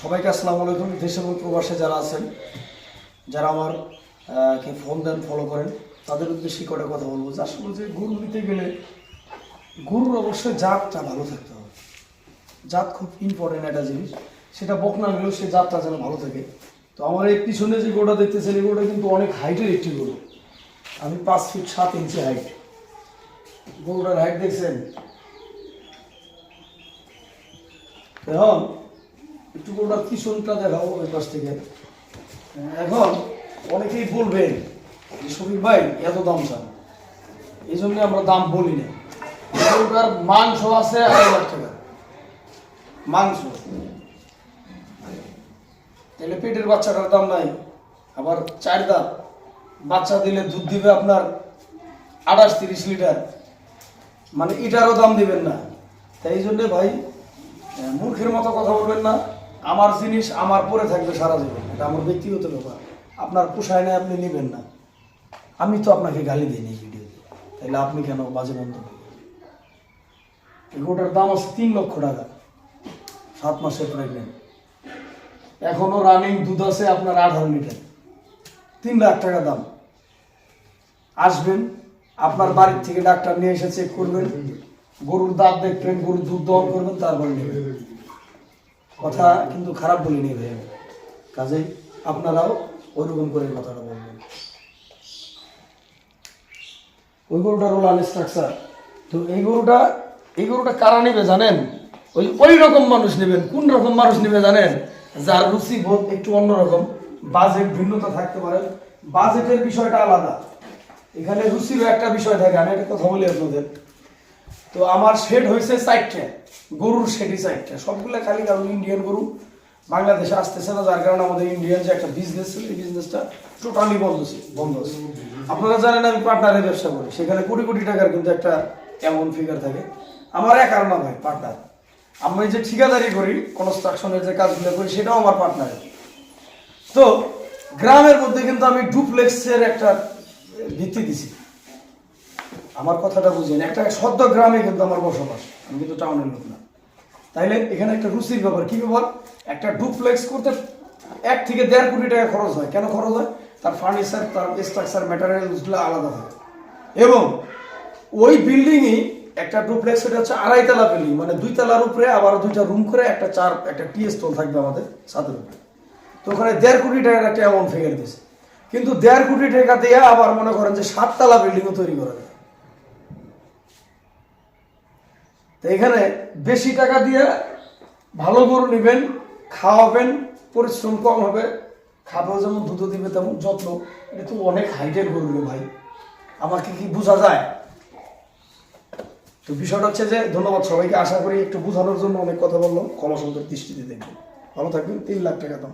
সবাইকে আসসালামু আলাইকুম। দেশে এবং প্রবাসে যারা আছেন, যারা আমার কে ফোন দেন ফলো করেন, তাদের উদ্দেশ্যে কটা কথা বলব? যে আসলে যে গরু নিতে গেলে গরুর অবশ্যই জাতটা ভালো থাকতে হবে। জাত খুব ইম্পর্টেন্ট একটা জিনিস। সেটা বক না হলেও সে জাতটা যেন ভালো থাকে। তো আমার এই পিছনে যে গরুটা দেখতেছেন, এই গরুটা কিন্তু অনেক হাইটের একটি গরু। আমি পাঁচ ফিট সাত ইঞ্চি হাইট গরুটার হাইট দেখছেন? এখন একটু ওটার পিছনটা দেখাবো ওই পাশ থেকে। এখন অনেকেই বলবেন যে শফিক ভাই, এত দাম চান? এই জন্য আমরা দাম বলি না। ওটার মাংস আছে আড়াই লাখ টাকা। মাংস। তাহলে পেটের বাচ্চাটার দাম নাই। আবার চার দাম বাচ্চা দিলে দুধ দিবে আপনার আঠাশ তিরিশ লিটার। মানে এটারও দাম দিবেন না। তাই জন্যে ভাই মূর্খের মতো কথা বলবেন না। আমার জিনিস আমার পরে থাকবে সারা জীবন। এটা আমার ব্যক্তিগত ব্যাপার। আপনার পোষায় না আপনি নেবেন না। আমি তো আপনাকে গালি দিই এই ভিডিওতে তাহলে আপনি কেন বাজে করবেন? এই গোটার দাম আছে তিন লক্ষ টাকা। সাত মাসের প্রেগনেন্ট এখনও রানিং দুধ আছে আপনার আঠারো লিটার। তিন লাখ টাকা দাম। আসবেন, আপনার বাড়ির থেকে ডাক্তার নিয়ে এসে চেক করবেন। গরুর দাঁত দেখবেন, গরুর দুধ দহন করবেন, তারপরে নেবেন। কথা কিন্তু খারাপ বলিনি ভাই আমি। কাজেই আপনারাও ওইরকম করে কথাটা বলবেন। ওই গরুটার রোল স্ট্রাকচার তো এই গরুটা এই গরুটা কারা নেবে জানেন? ওই ওই রকম মানুষ নেবেন। কোন রকম মানুষ নেবে জানেন? যার রুচি বোধ একটু অন্যরকম। বাজেট ভিন্নতা থাকতে পারে। বাজেটের বিষয়টা আলাদা। এখানে রুচিরও একটা বিষয় থাকে। আমি একটা কথা বলি আপনাদের। তো আমার শেড হয়েছে চারটে, গরুর শেডই চারটে। সবগুলো খালি কারণ ইন্ডিয়ান গরু। বাংলাদেশে আসতেছে না, যার কারণে আমাদের ইন্ডিয়ান যে একটা বিজনেস ছিল, এই বিজনেসটা টোটালি বন্ধ ছিল, বন্ধ আছে আপনারা জানেন, আমি পার্টনারে ব্যবসা করি। সেখানে কোটি কোটি টাকার কিন্তু একটা এমন ফিগার থাকে। আমার একার না ভাই পার্টনার আমি যে ঠিকাদারি করি কনস্ট্রাকশনের যে কাজগুলো করি, সেটাও আমার পার্টনারের তো, গ্রামের মধ্যে কিন্তু আমি ডুপ্লেক্সের একটা ভিত্তি দিছি। আমার কথাটা বুঝেন। একটা সদ্য গ্রামে কিন্তু আমার বসবাস। আমি কিন্তু টাউনের লোক না। তাইলে এখানে একটা রুচির ব্যাপার। কি ব্যাপার? একটা ডুপ্লেক্স করতে এক থেকে দেড় কোটি টাকা খরচ হয়। কেন খরচ হয়? তার ফার্নিচার তার স্ট্রাকচার ম্যাটেরিয়ালসগুলো আলাদা হয় এবং ওই বিল্ডিংই একটা ডুপ্লেক্স এটা হচ্ছে আড়াইতলা বিল্ডিং মানে দুই তলার উপরে আবার দুইটা রুম করে একটা চার, একটা টি স্টল থাকবে আমাদের ছাদের উপরে। তো ওখানে দেড় কোটি টাকার একটা অ্যামাউন্ট ফিগার দিয়েছে কিন্তু দেড় কোটি টাকা দিয়ে আবার মনে করেন যে সাততলা বিল্ডিংও তৈরি করা যায় তো এখানে বেশি টাকা দিয়ে ভালো গরু নেবেন, খাওয়াবেন, পরিশ্রম কম হবে। খাবেও যেমন দুধ দিবে তেমন যত্ন। এটা তো অনেক হাইটের গরু ভাই। আমাকে কি বোঝা যায়? তো বিষয়টা হচ্ছে যে ধন্যবাদ সবাইকে। আশা করি একটু বোঝানোর জন্য অনেক কথা বললাম। সুন্দর দৃষ্টিতে দেখবেন। ভালো থাকবেন। তিন লাখ টাকা দাম।